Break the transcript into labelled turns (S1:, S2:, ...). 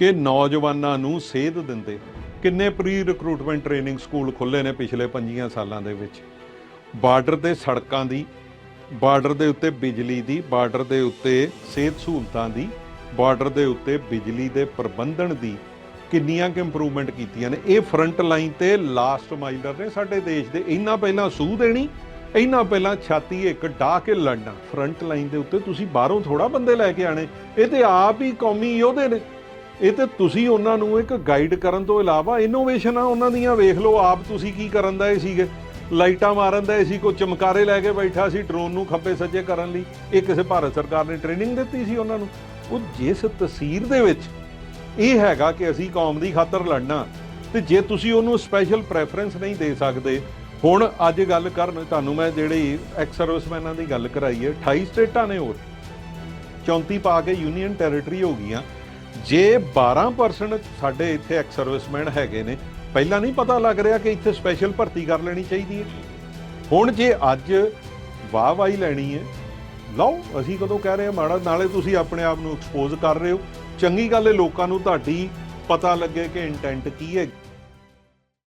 S1: ਕਿ ਨੌਜਵਾਨਾਂ ਨੂੰ ਸੇਧ ਦਿੰਦੇ। ਕਿੰਨੇ ਪ੍ਰੀ ਰਿਕਰੂਟਮੈਂਟ ਟ੍ਰੇਨਿੰਗ ਸਕੂਲ ਖੁੱਲੇ ਨੇ ਪਿਛਲੇ 5 ਸਾਲਾਂ ਦੇ ਵਿੱਚ। ਬਾਰਡਰ ਦੇ ਸੜਕਾਂ ਦੀ, ਬਾਰਡਰ ਦੇ ਉੱਤੇ ਬਿਜਲੀ ਦੀ, ਬਾਰਡਰ ਦੇ ਉੱਤੇ ਸਿਹਤ ਸਹੂਲਤਾਂ ਦੀ, ਬਾਰਡਰ ਦੇ ਉੱਤੇ ਬਿਜਲੀ ਦੇ ਪ੍ਰਬੰਧਨ ਦੀ ਕਿੰਨੀਆਂ ਕਿ ਇੰਪਰੂਵਮੈਂਟ ਕੀਤੀਆਂ ਨੇ। ਇਹ ਫਰੰਟ ਲਾਈਨ ਤੇ ਲਾਸਟ ਮਾਈਲਰ ਨੇ ਸਾਡੇ ਦੇਸ਼ ਦੇ। ਇੰਨਾ ਪਹਿਲਾਂ ਸੂਹ ਦੇਣੀ, ਇੰਨਾ ਪਹਿਲਾਂ ਛਾਤੀ ਇੱਕ ਢਾ ਕੇ ਲੜਨਾ। ਫਰੰਟ ਲਾਈਨ ਦੇ ਉੱਤੇ ਤੁਸੀਂ ਬਾਹਰੋਂ ਥੋੜਾ ਬੰਦੇ ਲੈ ਕੇ ਆਣੇ ਇਹ ਤੇ ਆਪ ਹੀ ਕੌਮੀ ਯੋਧੇ ਨੇ। ਇਹ ਤੇ ਤੁਸੀਂ ਉਹਨਾਂ ਨੂੰ ਇੱਕ ਗਾਈਡ ਕਰਨ ਤੋਂ ਇਲਾਵਾ ਇਨੋਵੇਸ਼ਨ ਆ, ਉਹਨਾਂ ਦੀਆਂ ਵੇਖ ਲਓ, ਆਪ ਤੁਸੀਂ ਕੀ ਕਰਨ ਦਾ ਇਹ ਸੀਗੇ? ਲਾਈਟਾਂ ਮਾਰਨ ਦਾ ਸੀ, ਕੋਈ ਚਮਕਾਰੇ ਲੈ ਕੇ ਬੈਠਾ ਸੀ ਡਰੋਨ ਨੂੰ ਖੱਬੇ ਸੱਜੇ ਕਰਨ ਲਈ। ਇਹ ਕਿਸੇ ਭਾਰਤ ਸਰਕਾਰ ਨੇ ਟ੍ਰੇਨਿੰਗ ਦਿੱਤੀ ਸੀ ਉਹਨਾਂ ਨੂੰ। ਉਹ ਜਿਸ ਤਸਵੀਰ ਦੇ ਵਿੱਚ ਇਹ ਹੈਗਾ ਕਿ ਅਸੀਂ ਕੌਮ ਦੀ ਖਾਤਰ ਲੜਨਾ, ਤੇ ਜੇ ਤੁਸੀਂ ਉਹਨੂੰ ਸਪੈਸ਼ਲ ਪ੍ਰੈਫਰੈਂਸ ਨਹੀਂ ਦੇ ਸਕਦੇ, ਹੁਣ ਅੱਜ ਗੱਲ ਕਰਨ, ਤੁਹਾਨੂੰ ਮੈਂ ਜਿਹੜੀ ਐਕਸ ਸਰਵਿਸਮੈਨਾਂ ਦੀ ਗੱਲ ਕਰਾਈ ਹੈ 28 ਸਟੇਟਾਂ ਨੇ ਹੋਰ। 34 ਪਾ ਕੇ ਯੂਨੀਅਨ ਟੈਰੀਟਰੀ ਹੋ ਗਈਆਂ। ਜੇ 12% ਸਾਡੇ ਇੱਥੇ ਐਕਸ ਸਰਵਿਸਮੈਨ ਹੈਗੇ ਨੇ, ਪਹਿਲਾਂ ਨਹੀਂ ਪਤਾ ਲੱਗ ਰਿਹਾ ਕਿ ਇੱਥੇ ਸਪੈਸ਼ਲ ਭਰਤੀ ਕਰ ਲੈਣੀ ਚਾਹੀਦੀ ਹੈ। ਹੁਣ ਜੇ ਅੱਜ ਵਾਹ ਵਾਹੀ ਲੈਣੀ ਹੈ, ਲਓ, ਅਸੀਂ ਕਦੋਂ ਕਹਿ ਰਹੇ ਹਾਂ, ਮਾੜਾ, ਨਾਲੇ ਤੁਸੀਂ ਆਪਣੇ ਆਪ ਨੂੰ ਐਕਸਪੋਜ਼ ਕਰ ਰਹੇ ਹੋ। ਚੰਗੀ ਗੱਲ ਹੈ, ਲੋਕਾਂ ਨੂੰ ਤੁਹਾਡੀ ਪਤਾ ਲੱਗੇ ਕਿ ਇੰਟੈਂਟ ਕੀ ਹੈ।